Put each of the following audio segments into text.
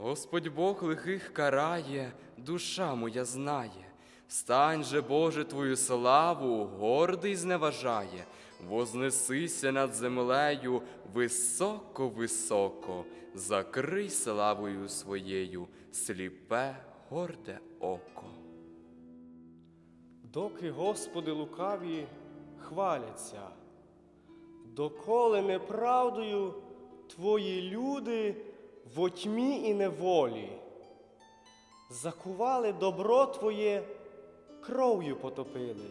Господь Бог лихих карає, душа моя знає. Встань же, Боже, Твою славу, гордий зневажає, вознесися над землею високо-високо, закрий славою своєю сліпе, горде око. Доки Господи лукаві хваляться, доколи неправдою Твої люди во тьмі і неволі, закували добро Твоє, кров'ю потопили,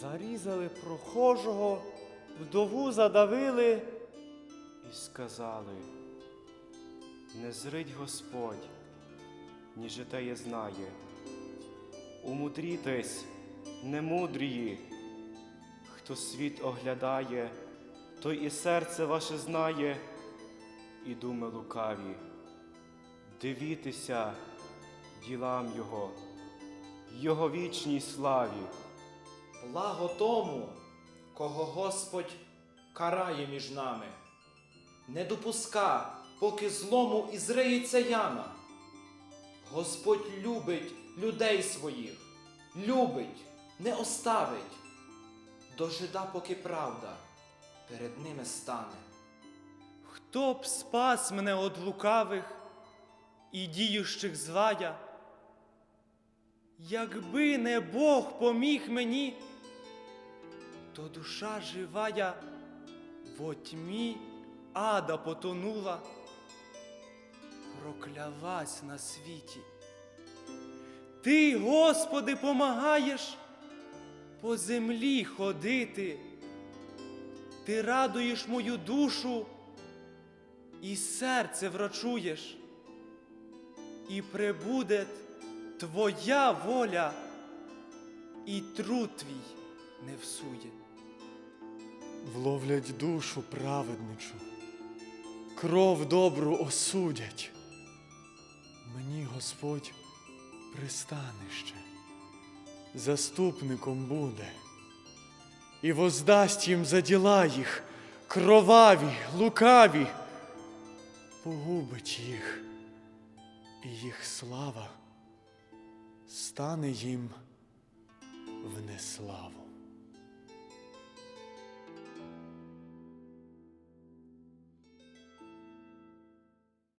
зарізали прохожого, вдову задавили і сказали, не зрить Господь, ні житеє знає. Умудрітесь, немудрії, хто світ оглядає, той і серце ваше знає, і думи лукаві. Дивітеся ділам Його, Його вічній славі. Благо тому, кого Господь карає між нами. Не допуска, поки злому і зриється яма. Господь любить людей своїх, любить, не оставить. Дожида, поки правда перед ними стане. Хто б спас мене од лукавих і діющих злая? Якби не Бог поміг мені, то душа живая во тьмі ада потонула, проклялась на світі. Ти, Господи, помагаєш по землі ходити, ти радуєш мою душу і серце врачуєш, і прибуде Твоя воля, і труд твій не всує. Вловлять душу праведничу, кров добру осудять. Мені Господь пристанище, заступником буде, і воздасть їм за діла їх, кроваві, лукаві, погубить їх, і їх слава стане їм в неславу.